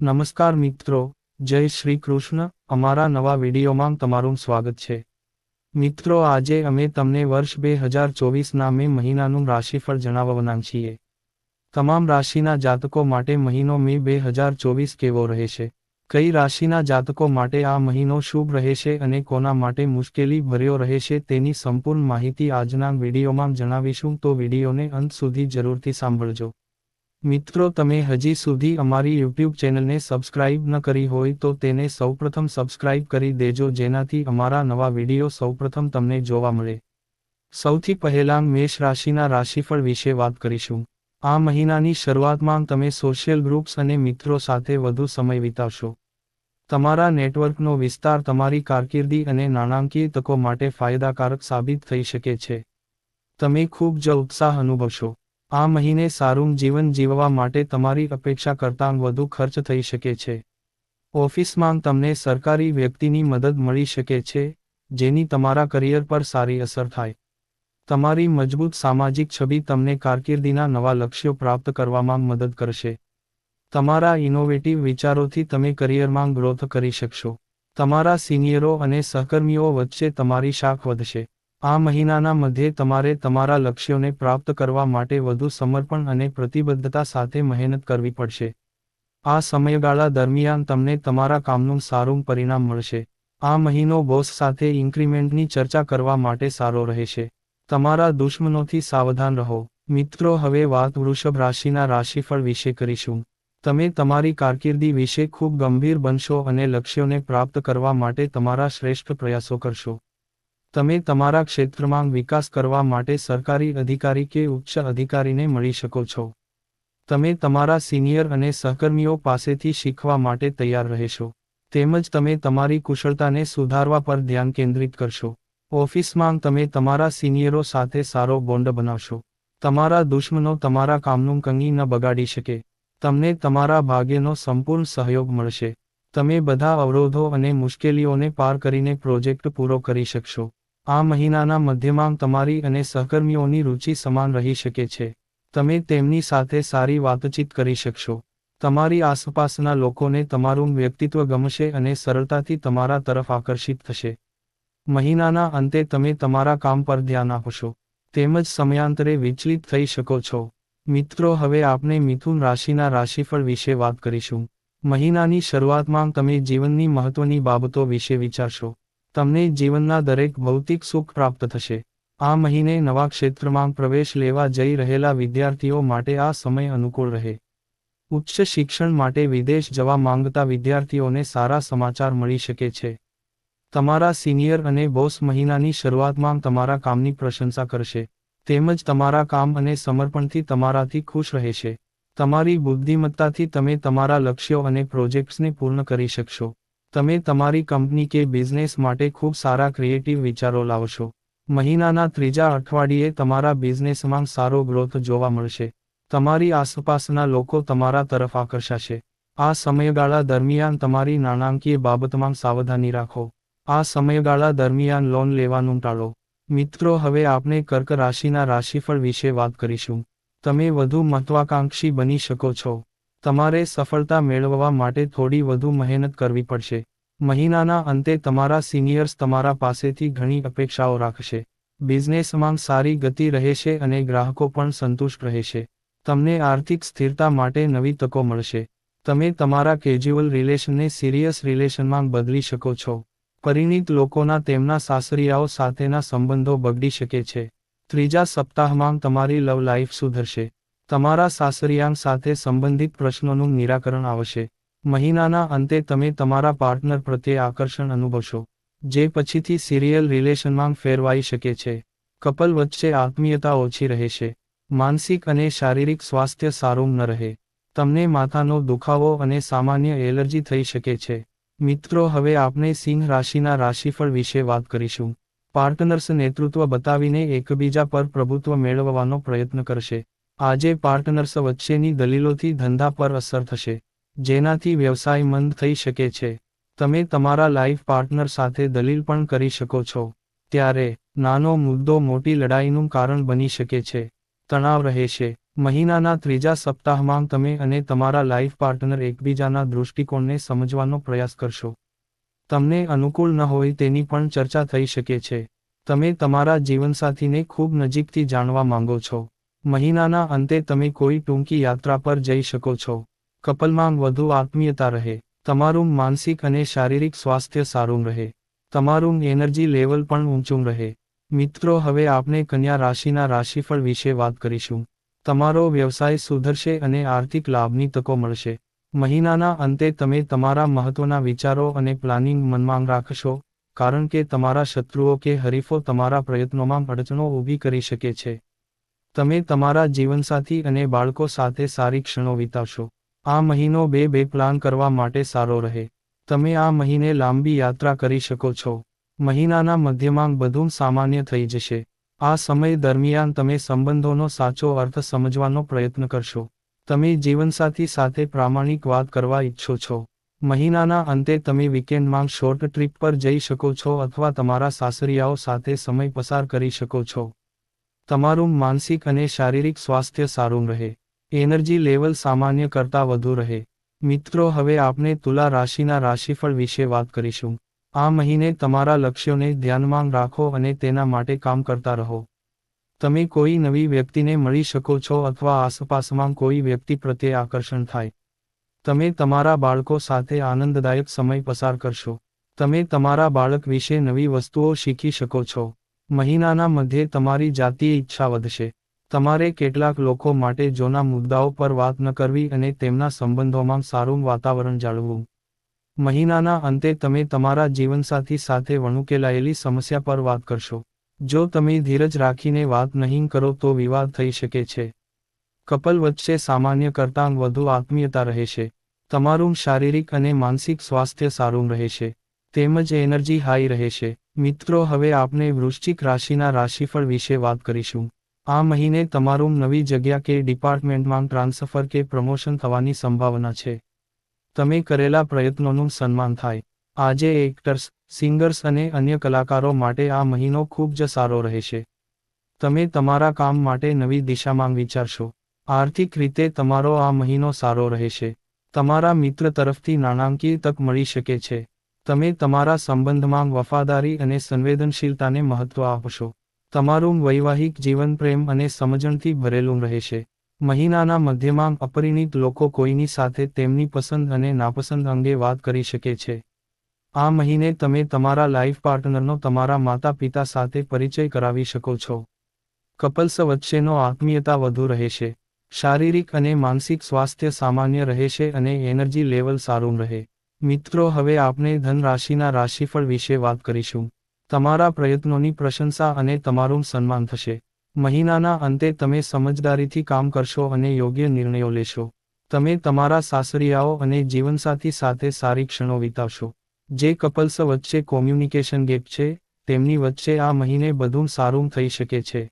નમસ્કાર મિત્રો, જય શ્રી કૃષ્ણ. અમારા નવા વિડીયોમાં તમારું સ્વાગત છે. મિત્રો, આજે અમે તમને વર્ષ બે હજાર ચોવીસના મે મહિનાનું રાશિફળ જણાવવાના છીએ. તમામ રાશિના જાતકો માટે મહિનો મે બે હજાર ચોવીસ કેવો રહેશે? કઈ રાશિના જાતકો માટે આ મહિનો શુભ રહેશે અને કોના માટે મુશ્કેલી ભર્યો રહેશે તેની સંપૂર્ણ માહિતી આજના વિડીયોમાં જણાવીશું. તો વિડીયોને અંત સુધી જરૂરથી સાંભળજો. મિત્રો, તમે હજી સુધી અમારી યુટ્યુબ ચેનલને સબસ્ક્રાઇબ ન કરી હોય તો તેને સૌપ્રથમ સબસ્ક્રાઇબ કરી દેજો, જેનાથી અમારા નવા વીડિયો સૌપ્રથમ તમને જોવા મળે. સૌથી પહેલાં મેષ રાશિના રાશિફળ વિશે વાત કરીશું. આ મહિનાની શરૂઆતમાં તમે સોશિયલ ગ્રુપ્સ અને મિત્રો સાથે વધુ સમય વિતાવશો. તમારા નેટવર્કનો વિસ્તાર તમારી કારકિર્દી અને નાણાંકીય તકો માટે ફાયદાકારક સાબિત થઈ શકે છે. તમે ખૂબ જ ઉત્સાહ અનુભવશો. આ મહિને સારું જીવન જીવવા માટે તમારી અપેક્ષા કરતાં વધુ ખર્ચ થઈ શકે છે. ઓફિસમાં તમને સરકારી વ્યક્તિની મદદ મળી શકે છે, જેની તમારા કરિયર પર સારી અસર થાય. તમારી મજબૂત સામાજિક છબી તમને કારકિર્દીના નવા લક્ષ્યો પ્રાપ્ત કરવામાં મદદ કરશે. તમારા ઇનોવેટિવ વિચારોથી તમે કરિયરમાં ગ્રોથ કરી શકશો. તમારા સિનિયરો અને સહકર્મીઓ વચ્ચે તમારી શાખ વધશે. આ મહિનાના મધ્યે તમારે તમારા લક્ષ્યોને પ્રાપ્ત કરવા માટે વધુ સમર્પણ અને પ્રતિબદ્ધતા સાથે મહેનત કરવી પડશે. આ સમયગાળા દરમિયાન તમને તમારા કામનું સારું પરિણામ મળશે. આ મહિનો બોસ સાથે ઇન્ક્રીમેન્ટની ચર્ચા કરવા માટે સારો રહેશે. તમારા દુશ્મનોથી સાવધાન રહો. મિત્રો, હવે વાત વૃષભ રાશિના રાશિફળ વિશે કરીશું. તમે તમારી કારકિર્દી વિશે ખૂબ ગંભીર બનશો અને લક્ષ્યોને પ્રાપ્ત કરવા માટે તમારા શ્રેષ્ઠ પ્રયાસો કરશો. તમે તમારા ક્ષેત્રમાં વિકાસ કરવા માટે સરકારી અધિકારી કે ઉચ્ચ અધિકારીને મળી શકો છો. તમે તમારા સિનિયર અને સહકર્મીઓ પાસેથી શીખવા માટે તૈયાર રહેશો. તેમજ તમે તમારી કુશળતાને સુધારવા પર ધ્યાન કેન્દ્રિત કરશો. ઓફિસમાં તમે તમારા સિનિયરો સાથે સારો બોન્ડ બનાવશો. તમારા દુશ્મનો તમારા કામનું કંગી ન બગાડી શકે. તમને તમારા ભાગ્યનો સંપૂર્ણ સહયોગ મળશે. તમે બધા અવરોધો અને મુશ્કેલીઓને પાર કરીને પ્રોજેક્ટ પૂરો કરી શકશો. આ મહિનાના મધ્યમાં તમારી અને સહકર્મીઓની રુચિ સમાન રહી શકે છે. તમે તેમની સાથે સારી વાતચીત કરી શકશો. તમારી આસપાસના લોકોને તમારું વ્યક્તિત્વ ગમશે અને સરળતાથી તમારા તરફ આકર્ષિત થશે. મહિનાના અંતે તમે તમારા કામ પર ધ્યાન આપશો. તેમજ સમયાંતરે વિચલિત થઈ શકો છો. મિત્રો, હવે આપણે મિથુન રાશિના રાશિફળ વિશે વાત કરીશું. મહિનાની શરૂઆતમાં તમે જીવનની મહત્વની બાબતો વિશે વિચારશો. તમને જીવનના દરેક ભૌતિક સુખ પ્રાપ્ત થશે. આ મહિને નવા ક્ષેત્રમાં પ્રવેશ લેવા જઈ રહેલા વિદ્યાર્થીઓ માટે આ સમય અનુકૂળ રહે. ઉચ્ચ શિક્ષણ માટે વિદેશ જવા માંગતા વિદ્યાર્થીઓને સારા સમાચાર મળી શકે છે. તમારા સિનિયર અને બોસ મહિનાની શરૂઆતમાં તમારા કામની પ્રશંસા કરશે. તેમજ તમારા કામ અને સમર્પણથી તમારાથી ખુશ રહેશે. તમારી બુદ્ધિમત્તાથી તમે તમારા લક્ષ્યો અને પ્રોજેક્ટ્સને પૂર્ણ કરી શકશો. તમે તમારી કંપની કે બિઝનેસ માટે ખૂબ સારા ક્રિએટિવ વિચારો લાવશો. મહિનાના ત્રીજા અઠવાડિયે તમારા બિઝનેસમાં સારો ગ્રોથ જોવા મળશે. તમારી આસપાસના લોકો તમારા તરફ આકર્ષાશે. આ સમયગાળા દરમિયાન તમારી નાણાંકીય બાબતમાં સાવધાની રાખો. આ સમયગાળા દરમિયાન લોન લેવાનું ટાળો. મિત્રો, હવે આપણે કર્ક રાશિના રાશિફળ વિશે વાત કરીશું. તમે વધુ મહત્વાકાંક્ષી બની શકો છો. તમારે સફળતા મેળવવા માટે થોડી વધુ મહેનત કરવી પડશે. મહિનાના અંતે તમારા સિનિયર્સ તમારા પાસેથી ઘણી અપેક્ષાઓ રાખશે. બિઝનેસમાં સારી ગતિ રહેશે અને ગ્રાહકો પણ સંતુષ્ટ રહેશે. તમને આર્થિક સ્થિરતા માટે નવી તકો મળશે. તમે તમારા કેજ્યુઅલ રિલેશનને સિરિયસ રિલેશનમાં બદલી શકો છો. પરિણીત લોકોના તેમના સાસરિયાઓ સાથેના સંબંધો બગડી શકે છે. ત્રીજા સપ્તાહમાં તમારી લવ લાઈફ સુધરશે. તમારા સાસરિયાંગ સાથે સંબંધિત પ્રશ્નોનું નિરાકરણ આવશે. મહિનાના અંતે તમે તમારા પાર્ટનર પ્રત્યે આકર્ષણ અનુભવશો, જે પછીથી સિરિયલ રિલેશનમાં ફેરવાઈ શકે છે. કપલ વચ્ચે આત્મીયતા ઓછી રહેશે. માનસિક અને શારીરિક સ્વાસ્થ્ય સારું ન રહે. તમને માથાનો દુખાવો અને સામાન્ય એલર્જી થઈ શકે છે. મિત્રો, હવે આપણે સિંહ રાશિના રાશિફળ વિશે વાત કરીશું. પાર્ટનર્સ નેતૃત્વ બતાવીને એકબીજા પર પ્રભુત્વ મેળવવાનો પ્રયત્ન કરશે. આજે પાર્ટનર્સ વચ્ચેની દલીલોથી ધંધા પર અસર થશે, જેનાથી વ્યવસાય મંદ થઈ શકે છે. તમે તમારા લાઈફ પાર્ટનર સાથે દલીલ પણ કરી શકો છો. ત્યારે, નાનો મુદ્દો મોટી લડાઈનું કારણ બની શકે છે. તણાવ રહેશે મહિનાના ત્રીજા સપ્તાહમાં તમે અને તમારા લાઈફ પાર્ટનર એકબીજાના દૃષ્ટિકોણને સમજવાનો પ્રયાસ કરશો. તમને અનુકૂળ ન હોય તેની પણ ચર્ચા થઈ શકે છે. તમે તમારા જીવનસાથીને ખૂબ નજીકથી જાણવા માંગો છો. મહિનાના અંતે તમે કોઈ ટૂંકી યાત્રા પર જઈ શકો છો. કપલમાં વધુ આત્મીયતા રહે. તમારું માનસિક અને શારીરિક સ્વાસ્થ્ય સારું રહે. તમારું એનર્જી લેવલ પણ ઊંચું રહે. મિત્રો, હવે આપણે કન્યા રાશિના રાશિફળ વિશે વાત કરીશું. તમારો વ્યવસાય સુધરશે અને આર્થિક લાભની તકો મળશે. મહિનાના અંતે તમે તમારા મહત્વના વિચારો અને પ્લાનિંગ મનમાં રાખશો, કારણ કે તમારા શત્રુઓ કે હરીફો તમારા પ્રયત્નોમાં અડચણો ઊભી કરી શકે છે. તમે તમારા જીવનસાથી અને બાળકો સાથે સારી ક્ષણો વિતાવશો. આ મહિનો બે બે પ્લાન કરવા માટે સારો રહે. તમે આ મહિને લાંબી યાત્રા કરી શકો છો. મહિનાના મધ્યમાં બધું સામાન્ય થઈ જશે. આ સમય દરમિયાન તમે સંબંધોનો સાચો અર્થ સમજવાનો પ્રયત્ન કરશો. તમે જીવનસાથી સાથે પ્રામાણિક વાત કરવા ઈચ્છો છો. મહિનાના અંતે તમે વીકેન્ડમાં શોર્ટ ટ્રીપ પર જઈ શકો છો અથવા તમારા સાસરિયાઓ સાથે સમય પસાર કરી શકો છો. તમારું માનસિક અને શારીરિક સ્વાસ્થ્ય સારું રહે. એનર્જી લેવલ સામાન્ય કરતાં વધુ રહે. મિત્રો, હવે આપણે તુલા રાશિના રાશિફળ વિશે વાત કરીશું. આ મહિને તમારા લક્ષ્યોને ધ્યાનમાં રાખો અને તેના માટે કામ કરતા રહો. તમે કોઈ નવી વ્યક્તિને મળી શકો છો અથવા આસપાસમાં કોઈ વ્યક્તિ પ્રત્યે આકર્ષણ થાય. તમે તમારા બાળકો સાથે આનંદદાયક સમય પસાર કરશો. તમે તમારા બાળક વિશે નવી વસ્તુઓ શીખી શકો છો. મહિનાના મધ્યે તમારી જાતીય ઈચ્છા વધશે. તમારે કેટલાક લોકો માટે જોના મુદ્દાઓ પર વાત ન કરવી અને તેમના સંબંધોમાં સારું વાતાવરણ જાળવવું. મહિનાના અંતે તમે તમારા જીવનસાથી સાથે વણુકેલાયેલી સમસ્યા પર વાત કરશો. જો તમે ધીરજ રાખીને વાત નહીં કરો તો વિવાદ થઈ શકે છે. કપલ વચ્ચે સામાન્ય કરતાં વધુ આત્મીયતા રહેશે. તમારું શારીરિક અને માનસિક સ્વાસ્થ્ય સારું રહેશે. તેમજ એનર્જી હાઈ રહેશે. મિત્રો, હવે આપણે વૃશ્ચિક રાશિના રાશિફળ વિશે વાત કરીશું. આ મહિને તમારું નવી જગ્યા કે ડિપાર્ટમેન્ટમાં ટ્રાન્સફર કે પ્રમોશન થવાની સંભાવના છે. તમે કરેલા પ્રયત્નોનું સન્માન થાય. આજે એક્ટર્સ, સિંગર્સ અને અન્ય કલાકારો માટે આ મહિનો ખૂબ જ સારો રહેશે. તમે તમારા કામ માટે નવી દિશામાં વિચારશો. આર્થિક રીતે તમારો આ મહિનો સારો રહેશે. તમારા મિત્ર તરફથી નાણાંકીય તક મળી શકે છે. તમે તમારા સંબંધમાં વફાદારી અને સંવેદનશીલતાને મહત્વ આપશો. તમારું વૈવાહિક જીવન પ્રેમ અને સમજણથી ભરેલું રહેશે. મહિનાના મધ્યમાં અપરિણિત લોકો કોઈની સાથે તેમની પસંદ અને નાપસંદ અંગે વાત કરી શકે છે. આ મહિને તમે તમારા લાઈફ પાર્ટનરનો તમારા માતા પિતા સાથે પરિચય કરાવી શકો છો. કપલ્સ વચ્ચેનો આત્મીયતા વધુ રહેશે. શારીરિક અને માનસિક સ્વાસ્થ્ય સામાન્ય રહેશે અને એનર્જી લેવલ સારું રહે. મિત્રો, હવે આપણે ધન રાશિના રાશિફળ વિશે વાત કરીશું. તમારા પ્રયત્નોની પ્રશંસા અને તમારું સન્માન થશે. મહિનાના અંતે તમે સમજદારીથી કામ કરશો અને યોગ્ય નિર્ણયો લેશો. તમે તમારા સાસરિયાઓ અને જીવનસાથી સાથે સારી ક્ષણો વિતાવશો. જે કપલ્સ વચ્ચે કોમ્યુનિકેશન ગેપ છે, તેમની વચ્ચે આ મહિને બધું સારું થઈ શકે છે.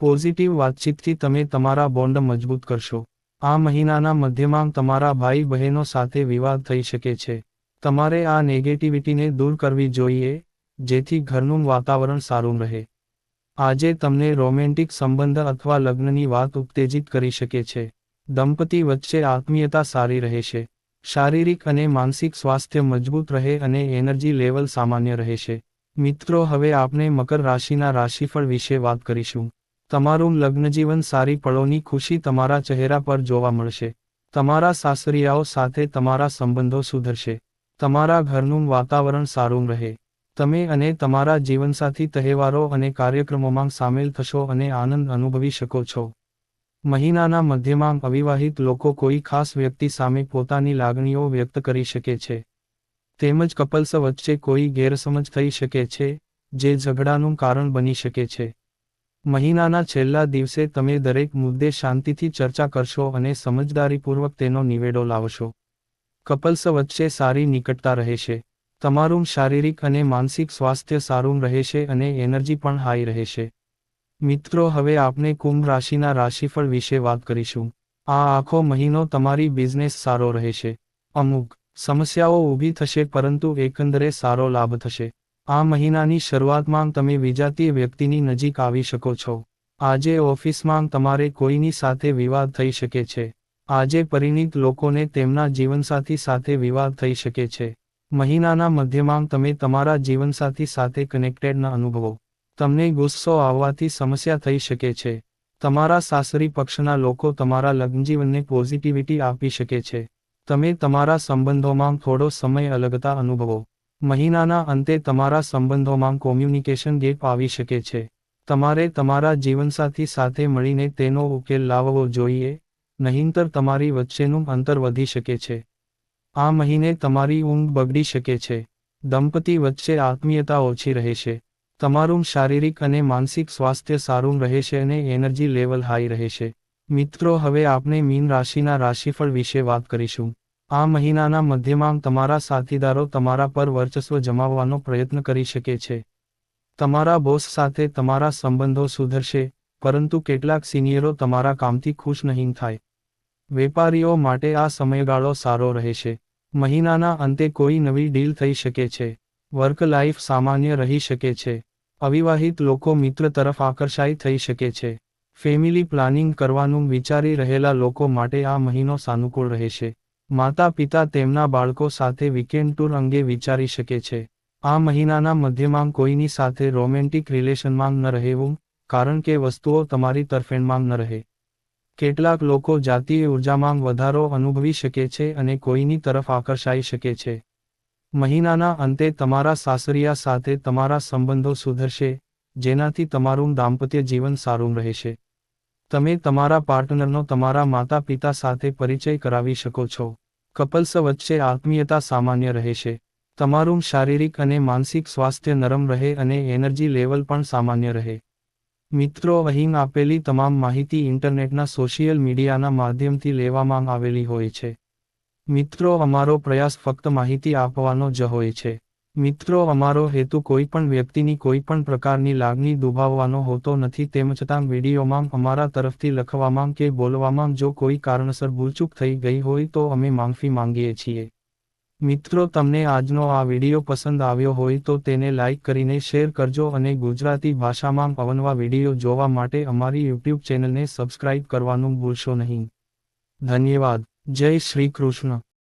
પોઝિટિવ વાતચીતથી તમે તમારા બોન્ડ મજબૂત કરશો. આ મહિનાના મધ્યમાં તમારા ભાઈ બહેનો સાથે વિવાદ થઈ શકે છે. તમારે આ નેગેટિવિટીને દૂર કરવી જોઈએ, જેથી ઘરનું વાતાવરણ સારું રહે. આજે તમને રોમેન્ટિક સંબંધ અથવા લગ્નની વાત ઉત્તેજિત કરી શકે છે. દંપતી વચ્ચે આત્મીયતા સારી રહેશે શારીરિક અને માનસિક સ્વાસ્થ્ય મજબૂત રહે અને એનર્જી લેવલ સામાન્ય રહેશે મિત્રો, હવે આપણે મકર રાશિના રાશિફળ વિશે વાત કરીશું. તમારું લગ્નજીવન સારી પળોની ખુશી તમારા ચહેરા પર જોવા મળશે. તમારા સાસરિયાઓ સાથે તમારા સંબંધો સુધરશે. તમારા ઘરનું વાતાવરણ સારું રહે. તમે અને તમારા જીવનસાથી તહેવારો અને કાર્યક્રમોમાં સામેલ થશો અને આનંદ અનુભવી શકો છો. મહિનાના મધ્યમાં અવિવાહિત લોકો કોઈ ખાસ વ્યક્તિ સામે પોતાની લાગણીઓ વ્યક્ત કરી શકે છે. તેમજ કપલ્સ વચ્ચે કોઈ ગેરસમજ થઈ શકે છે, જે ઝઘડાનું કારણ બની શકે છે. મહિનાના છેલ્લા દિવસે તમે દરેક મુદ્દે શાંતિથી ચર્ચા કરશો અને સમજદારીપૂર્વક તેનો નિવેડો લાવશો. કપલ્સ વચ્ચે સારી નિકટતા રહેશે. તમારું શારીરિક અને માનસિક સ્વાસ્થ્ય સારું રહેશે અને એનર્જી પણ હાઈ રહેશે. મિત્રો, હવે આપણે કુંભ રાશિના રાશિફળ વિશે વાત કરીશું. આ આખો મહિનો તમારી બિઝનેસ સારો રહેશે. અમુક સમસ્યાઓ ઊભી થશે પરંતુ એકંદરે સારો લાભ થશે. આ મહિનાની શરૂઆતમાં તમે વિજાતીય વ્યક્તિની નજીક આવી શકો છો. આજે ઓફિસમાં તમારે કોઈની સાથે વિવાદ થઈ શકે છે. આજે પરિણીત લોકોને તેમના જીવનસાથી સાથે વિવાદ થઈ શકે છે. મહિનાના મધ્યમાં તમે તમારા જીવનસાથી સાથે કનેક્ટેડ ન અનુભવો. તમને ગુસ્સો આવવાથી સમસ્યા થઈ શકે છે. તમારા સાસરી પક્ષના લોકો તમારા લગ્નજીવનને પોઝિટિવિટી આપી શકે છે. તમે તમારા સંબંધોમાં થોડો સમય અલગતા અનુભવો. મહિનાના અંતે તમારા સંબંધોમાં કોમ્યુનિકેશન ગેપ આવી શકે છે. તમારે તમારા જીવનસાથી સાથે મળીને તેનો ઉકેલ લાવવો જોઈએ, નહીંતર તમારી વચ્ચેનું અંતર વધી શકે છે. આ મહિને તમારી ઊંઘ બગડી શકે છે. દંપતી વચ્ચે આત્મીયતા ઓછી રહેશે. તમારું શારીરિક અને માનસિક સ્વાસ્થ્ય સારું રહેશે અને એનર્જી લેવલ હાઈ રહેશે. મિત્રો, હવે આપણે મીન રાશિના રાશિફળ વિશે વાત કરીશું. આ મહિનાના મધ્યમાં તમારા સાથીદારો તમારા પર વર્ચસ્વ જમાવવાનો પ્રયત્ન કરી શકે છે. તમારા બોસ સાથે તમારા સંબંધો સુધરશે, પરંતુ કેટલાક સિનિયરો તમારા કામથી ખુશ નહીં થાય. વેપારીઓ માટે આ સમયગાળો સારો રહેશે. મહિનાના અંતે કોઈ નવી ડીલ થઈ શકે છે. વર્ક લાઈફ સામાન્ય રહી શકે છે. અવિવાહિત લોકો મિત્ર તરફ આકર્ષાય થઈ શકે છે. ફેમિલી પ્લાનિંગ કરવાનું વિચારી રહેલા લોકો માટે આ મહિનો સાનુકૂળ રહેશે. માતા પિતા તેમના બાળકો સાથે વીકેન્ડ ટૂર અંગે વિચારી શકે છે. આ મહિનાના મધ્યમાં કોઈની સાથે રોમેન્ટિક રિલેશનમાં ન રહેવું, કારણ કે વસ્તુઓ તમારી તરફેણમાં ન રહે. કેટલાક લોકો જાતીય ઉર્જામાં વધારો અનુભવી શકે છે અને કોઈની તરફ આકર્ષાઈ શકે છે. મહિનાના અંતે તમારા સાસરિયા સાથે તમારા સંબંધો સુધરશે, જેનાથી તમારું દાંપત્ય જીવન સારું રહેશે. તમે તમારા પાર્ટનરનો તમારા માતા પિતા સાથે પરિચય કરાવી શકો છો. કપલ્સ વચ્ચે આત્મીયતા સામાન્ય રહેશે તમારું શારીરિક અને માનસિક સ્વાસ્થ્ય નરમ રહે અને એનર્જી લેવલ પણ સામાન્ય રહે. મિત્રો, અહીં આપેલી તમામ માહિતી ઇન્ટરનેટના સોશિયલ મીડિયાના માધ્યમથી લેવામાં આવેલી હોય છે. મિત્રો, અમારો પ્રયાસ ફક્ત માહિતી આપવાનો જ હોય છે. મિત્રો, અમારો હેતુ કોઈ પણ વ્યક્તિની કોઈ પણ પ્રકારની લાગણી દુભાવવાનો હોતો નથી. તેમ છતાં વિડીયોમાં અમારા તરફથી લખવામાં કે બોલવામાં જો કોઈ કારણસર ભૂલચૂક થઈ ગઈ હોય તો અમે માફી માંગીએ છીએ. મિત્રો, તમને આજનો આ વીડિયો પસંદ આવ્યો હોય તો તેને લાઇક કરીને શેર કરજો અને ગુજરાતી ભાષામાં અવનવા વીડિયો જોવા માટે અમારી યુટ્યુબ ચેનલને સબસ્ક્રાઇબ કરવાનું ભૂલશો નહીં. ધન્યવાદ. જય શ્રી કૃષ્ણ.